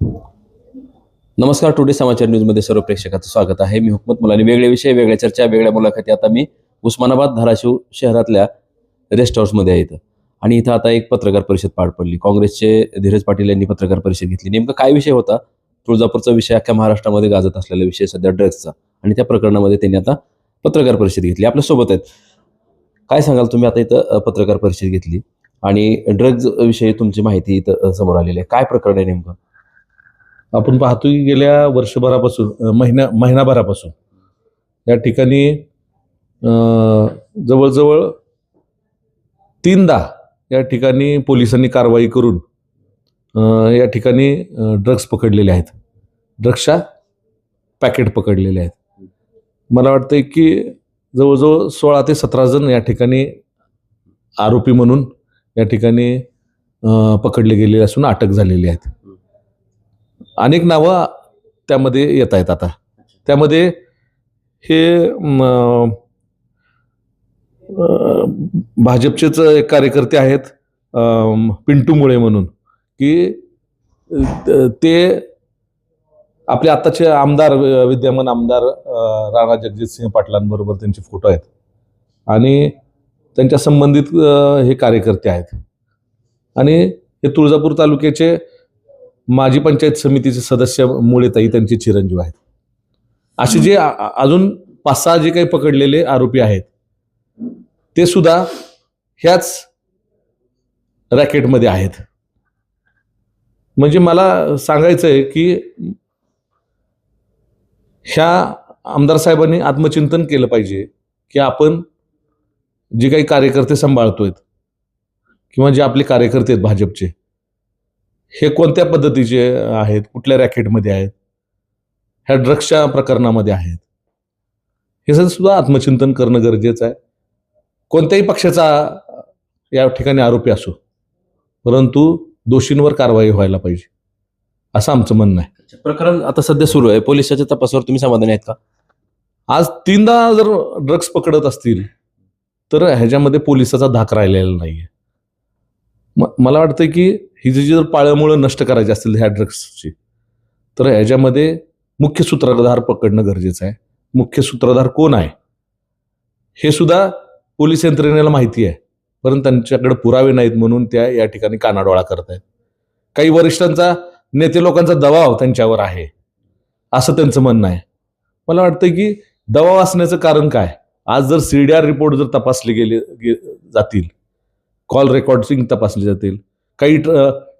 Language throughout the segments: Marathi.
नमस्कार टुडे समाचार न्यूजमध्ये सर्व प्रेक्षकाचं स्वागत आहे. मी हुकमत मुलानी. वेगळे विषय वेगळ्या चर्चा वेगळ्या मुलाखती आता मी उस्मानाबाद धाराशिव शहरातल्या रेस्ट हाऊसमध्ये आहे इथं. आणि इथं आता एक पत्रकार परिषद पार पडली. काँग्रेसचे धीरज पाटील यांनी पत्रकार परिषद घेतली. नेमका काय विषय होता? तुळजापूरचा विषय अख्ख्या महाराष्ट्रामध्ये गाजत असलेला विषय सध्या ड्रग्सचा आणि त्या प्रकरणामध्ये त्यांनी आता पत्रकार परिषद घेतली. आपल्यासोबत आहेत. काय सांगाल तुम्ही? आता इथं पत्रकार परिषद घेतली. आणि ड्रग्ज विषयी तुमची माहिती इथं समोर आलेली आहे. काय प्रकरण आहे नेमकं? आपण पाहतो की गेल्या वर्षभरापासून महिन्या महिनाभरापासून या ठिकाणी जवळजवळ तीनदा या ठिकाणी पोलिसांनी कारवाई करून या ठिकाणी ड्रग्स पकडलेले आहेत. ड्रग्सच्या पॅकेट पकडलेले आहेत. मला वाटतं की जवळजवळ सोळा ते सतरा जण या ठिकाणी आरोपी म्हणून या ठिकाणी पकडले गेलेले असून अटक झालेली आहेत. अनेक नावं त्यामध्ये येत आहेत आता. त्यामध्ये हे भाजपचेच एक कार्यकर्ते आहेत पिंटू मुळे म्हणून की ते आपले आत्ताचे आमदार विद्यमान आमदार राणा जगजितसिंह पाटलांबरोबर त्यांचे फोटो आहेत. आणि त्यांच्या संबंधित हे कार्यकर्ते आहेत. आणि हे तुळजापूर तालुक्याचे माजी पंचायत समितीचे सदस्य मुळेताई त्यांचे चिरंजीव आहेत. असे जे अजून पाच सहा जे काही पकडलेले आरोपी आहेत ते सुद्धा ह्याच रॅकेटमध्ये आहेत. म्हणजे मला सांगायचं आहे की ह्या आमदार साहेबांनी आत्मचिंतन केलं पाहिजे की आपण जे काही कार्यकर्ते सांभाळतोय किंवा जे आपले कार्यकर्ते आहेत भाजपचे हे कोणत्या पद्धतीचे आहेत? कुठल्या रॅकेटमध्ये आहेत? ह्या ड्रग्सच्या प्रकरणामध्ये आहेत. हे सुद्धा आत्मचिंतन करणं गरजेचं आहे. कोणत्याही पक्षाचा या ठिकाणी आरोपी असो परंतु दोषींवर कारवाई व्हायला पाहिजे असं आमचं म्हणणं आहे. प्रकरण आता सध्या सुरू आहे. पोलिसाच्या तपासावर तुम्ही समाधानी आहेत का? आज तीनदा जर ड्रग्स पकडत असतील तर ह्याच्यामध्ये पोलिसाचा धाक राहिलेला नाहीये. मला वाटतं की ही जी जर पाळ्यामुळं नष्ट करायची असतील ह्या ड्रग्सची तर ह्याच्यामध्ये मुख्य सूत्रधार पकडणं गरजेचं आहे. मुख्य सूत्रधार कोण आहे? हे सुद्धा पोलीस यंत्रणेला माहिती आहे. परंतु त्यांच्याकडे पुरावे नाहीत म्हणून त्या या ठिकाणी कानाडोळा करत आहेत काही वरिष्ठांचा नेते लोकांचा दबाव त्यांच्यावर आहे असं त्यांचं म्हणणं आहे. मला वाटतं की दबाव असण्याचं कारण काय? आज जर सी डी आर रिपोर्ट जर तपासले गेले गे- जातील कॉल रेकॉर्डिंग तपासले जातील. काही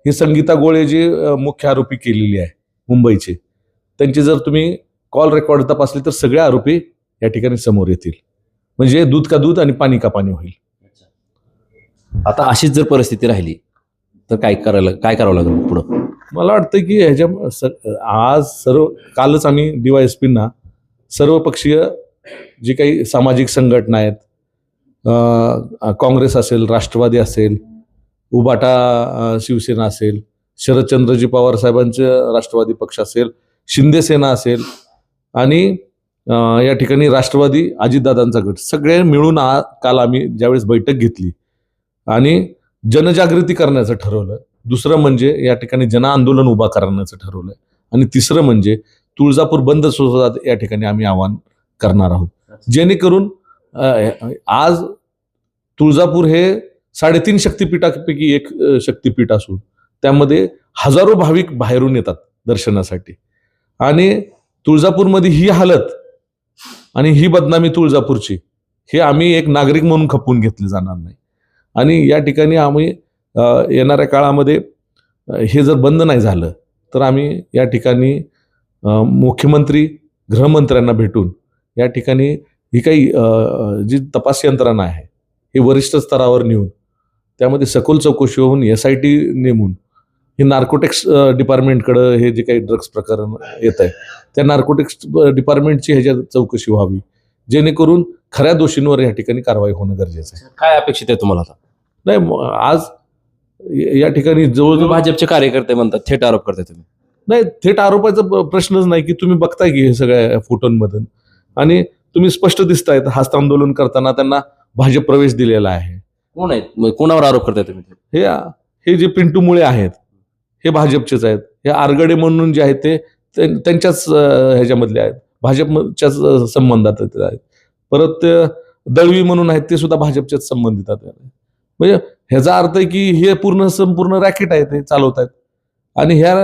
हे संगीता गोळे जे मुख्य आरोपी केलेली आहे मुंबईचे त्यांचे जर तुम्ही कॉल रेकॉर्ड तपासले तर सगळे आरोपी या ठिकाणी समोर येतील. म्हणजे दूध का दूध आणि पाणी का पाणी होईल. आता अशीच जर परिस्थिती राहिली तर काय करायला काय करावं लागेल पुढं? मला वाटतं की ह्याच्या आज सर्व कालच आम्ही डीवायएसपींना सर्वपक्षीय जे काही सामाजिक संघटना आहेत काँग्रेस असेल राष्ट्रवादी असेल उबाटा शिवसेना असेल शरदचंद्रजी पवार साहेबांचं राष्ट्रवादी पक्ष असेल शिंदे सेना असेल आणि या ठिकाणी राष्ट्रवादी अजितदादांचा गट. सगळे मिळून आ काल आम्ही ज्यावेळेस बैठक घेतली आणि जनजागृती करण्याचं ठरवलं. दुसरं म्हणजे या ठिकाणी जन आंदोलन उभा करण्याचं ठरवलं. आणि तिसरं म्हणजे तुळजापूर बंद सुद्धा या ठिकाणी आम्ही आवाहन करणार आहोत. जेणेकरून आज तुळजापूर हे साडेतीन शक्तिपीठापैकी एक शक्तिपीठ असून त्यामध्ये हजारो भाविक बाहेरून येतात दर्शनासाठी. आणि तुळजापूरमध्ये ही हालत आणि ही बदनामी तुळजापूरची हे आम्ही एक नागरिक म्हणून खपवून घेतले जाणार नाही. आणि या ठिकाणी आम्ही येणाऱ्या काळामध्ये हे जर बंद नाही झालं तर आम्ही या ठिकाणी मुख्यमंत्री गृहमंत्र्यांना भेटून या ठिकाणी ही काही जी तपास यंत्रणा आहे ही वरिष्ठ स्तरावर नेऊन त्यामध्ये सखोल चौकशी होऊन एस आय टी नेमून हे नार्कोटिक्स डिपार्टमेंटकडं हे जे काही ड्रग्स प्रकरण येत आहे त्या नार्कोटिक्स डिपार्टमेंटची ह्याच्यात चौकशी व्हावी जेणेकरून खऱ्या दोषींवर या ठिकाणी कारवाई होणं गरजेचं आहे. काय अपेक्षित आहे तुम्हाला आता? नाही आज य- ठिकाणी जवळजवळ भाजपचे कार्यकर्ते म्हणतात थेट आरोप करताय तुम्ही. नाही थेट आरोपाचा प्रश्नच नाही की तुम्ही बघताय की हे सगळ्या फोटोंमधून आणि तुम्ही स्पष्ट दिसतायत हस्त आंदोलन करताना त्यांना भाजप प्रवेश दिलेला आहे. कोण आहेत? मग कोणावर आरोप करताय तुम्ही? हे हे जे पिंटू मुळे आहेत हे भाजपचेच आहेत. हे आरगडे म्हणून जे आहेत ते त्यां- त्यांच्याच अं, ह्याच्यामधले आहेत. भाजपच्याच अं, संबंधात ते आहेत. परत ते दळवी म्हणून आहेत ते सुद्धा भाजपच्याच संबंधित आहेत. म्हणजे ह्याचा अर्थ आहे की हे पूर्ण संपूर्ण रॅकेट आहे ते चालवत आहेत आणि ह्या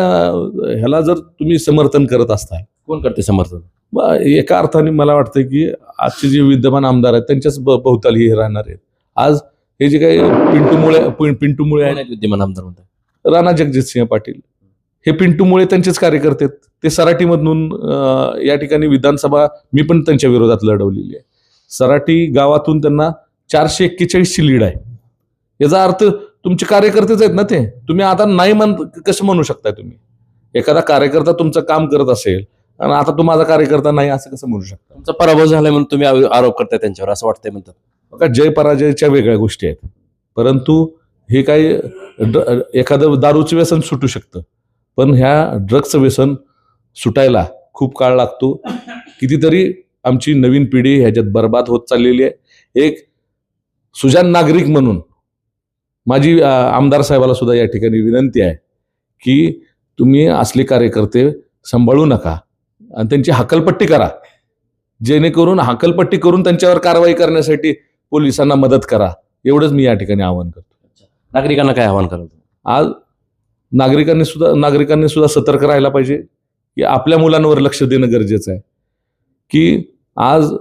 ह्याला जर तुम्ही समर्थन करत असताल. कोण करते समर्थन? मग एका अर्थाने मला वाटतं की आजचे जे विद्यमान आमदार आहेत त्यांच्याच भोवताली हे राहणार आहेत. आज हे जे काही पिंटू मुळे पिं- पिंटू मुळे कोण आहेत विद्यमान आमदार म्हणतात राणा जगजितसिंह पाटील. हे पिंटू मुळे त्यांचेच कार्यकर्ते आहेत ते सराटीमधून अं, या ठिकाणी विधानसभा मी पण त्यांच्या विरोधात लढवलेली आहे. सराटी गावातून त्यांना चारशे एक्केचाळीसची लीड आहे. याचा अर्थ तुमचे कार्यकर्तेच आहेत ना ते? तुम्ही आता नाही म्हण कसं म्हणू शकताय तुम्ही? एखादा कार्यकर्ता तुमचं काम करत असेल आणि आता तो माझा कार्यकर्ता नाही असं कसं म्हणू शकता? तुमचा पराभव झालाय म्हणून तुम्ही आरो- आरोप करताय त्यांच्यावर असं वाटतंय म्हणतात. बघा जय पराजयच्या वेगळ्या गोष्टी आहेत. परंतु हे काही एखादं दारूचं व्यसन सुटू शकतं. पण ह्या ड्रग्सचं व्यसन सुटायला खूप काळ लागतो. कितीतरी आमची नवीन पिढी ह्याच्यात बर्बाद होत चाललेली आहे. एक सुजान नागरिक म्हणून माझी आमदार साहेबाला सुद्धा या ठिकाणी विनंती आहे की तुम्ही असले कार्यकर्ते सांभाळू नका. आणि त्यांची हकलपट्टी करा. जेणेकरून हकलपट्टी करून त्यांच्यावर कारवाई करण्यासाठी पोलिसांना मदत करा. एवढंच मी या ठिकाणी आवाहन करतो. नागरिकांना काय आव्हान कराल? आज नागरिकांनी सुद्धा नागरिकांनी सुद्धा सतर्क राहायला पाहिजे. की आपल्या मुलांवर लक्ष देणं गरजेचं आहे. की आज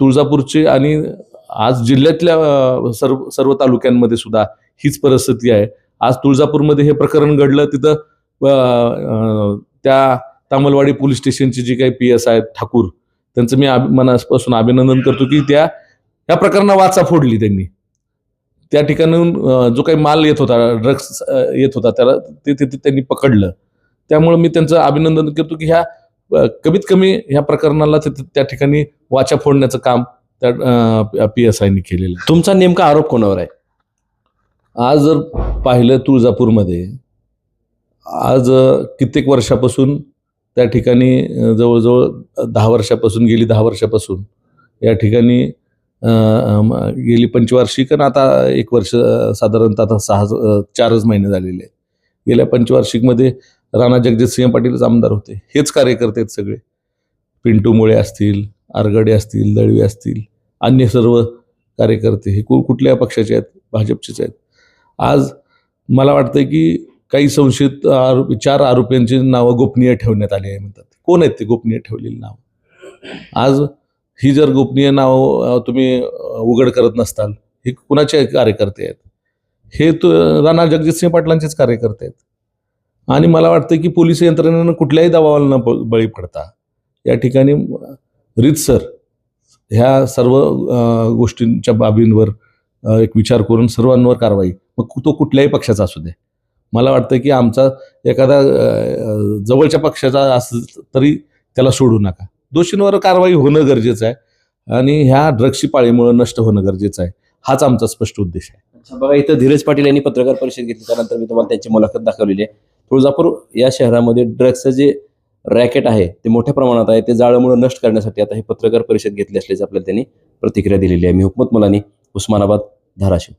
तुळजापूरचे आणि आज जिल्ह्यातल्या सर्व सर्व तालुक्यांमध्ये सुद्धा हीच परिस्थिती आहे. आज तुळजापूरमध्ये हे प्रकरण घडलं तिथं त्या तामलवाडी पोलीस स्टेशनचे जे काही पी एस आहेत ठाकूर त्यांचं मी मनापासून अभिनंदन करतो की त्या या प्रकरणा वाचा फोडली त्यांनी. त्या ठिकाणून जो काही माल येत होता ड्रग्स येत होता त्याला ते तिथे त्यांनी पकडलं. त्यामुळे मी त्यांचं अभिनंदन करतो की ह्या कमीत कमी ह्या प्रकरणाला तिथे- त्या ठिकाणी वाचा फोडण्याचं काम त्या पी एस आयनी केलेलं. तुमचा नेमका आरोप कोणावर आहे? आज जर पाहिलं तुळजापूरमध्ये आज कित्येक वर्षापासून त्या ठिकाणी जवळजवळ दहा वर्षापासून गेली दहा वर्षापासून या ठिकाणी गेली पंचवार्षिक आणि आता एक वर्ष साधारणतः आता सहा चारच महिने झालेले आहेत. गेल्या पंचवार्षिकमध्ये राणा जगजितसिंह पाटीलच आमदार होते. हेच कार्यकर्ते आहेत सगळे. पिंटू मुळे असतील आरगडे असतील दळवे असतील अन्य सर्व कार्यकर्ते हे कु कुठल्या पक्षाचे आहेत भाजपचेच आहेत. आज मला वाटतं की काही संशयित आरोपी चार आरोपींची नावं गोपनीय ठेवण्यात आली आहे म्हणतात. कोण आहेत ते गोपनीय ठेवलेली नाव? आज ही जर गोपनीय नाव तुम्ही उघड करत नसताल हे कुणाचे कार्यकर्ते आहेत? हे तो राणा जगजितसिंह पाटलांचेच कार्यकर्ते आहेत. आणि मला वाटतं की पोलीस यंत्रणेनं कुठल्याही दबावाला न बळी पडता या ठिकाणी रीतसर ह्या सर्व गोष्टींच्या बाबींवर एक विचार करून सर्वांवर कारवाई मग तो कुठल्याही पक्षाचा असू दे. मला वाटतं की आमचा एखादा जवळच्या पक्षाचा असेल तरी त्याला सोडू नका. दोषींवर कारवाई होणं गरजेचं आहे आणि ह्या ड्रग्सची पाळीमुळे नष्ट होणं गरजेचं आहे हाच आमचा स्पष्ट उद्देश आहे. अच्छा बघा इथं धीरज पाटील यांनी पत्रकार परिषद घेतली त्यानंतर मी तुम्हाला त्यांची मुलाखत दाखवलेली आहे. तुळजापूर या शहरामध्ये ड्रग्सचं जे रॅकेट आहे ते मोठ्या प्रमाणात आहे ते जाळंमुळं नष्ट करण्यासाठी आता हे पत्रकार परिषद घेतली असल्याची आपल्याला त्यांनी प्रतिक्रिया दिलेली आहे. मी हुकमत मुलानी उस्मानाबाद धाराशिव.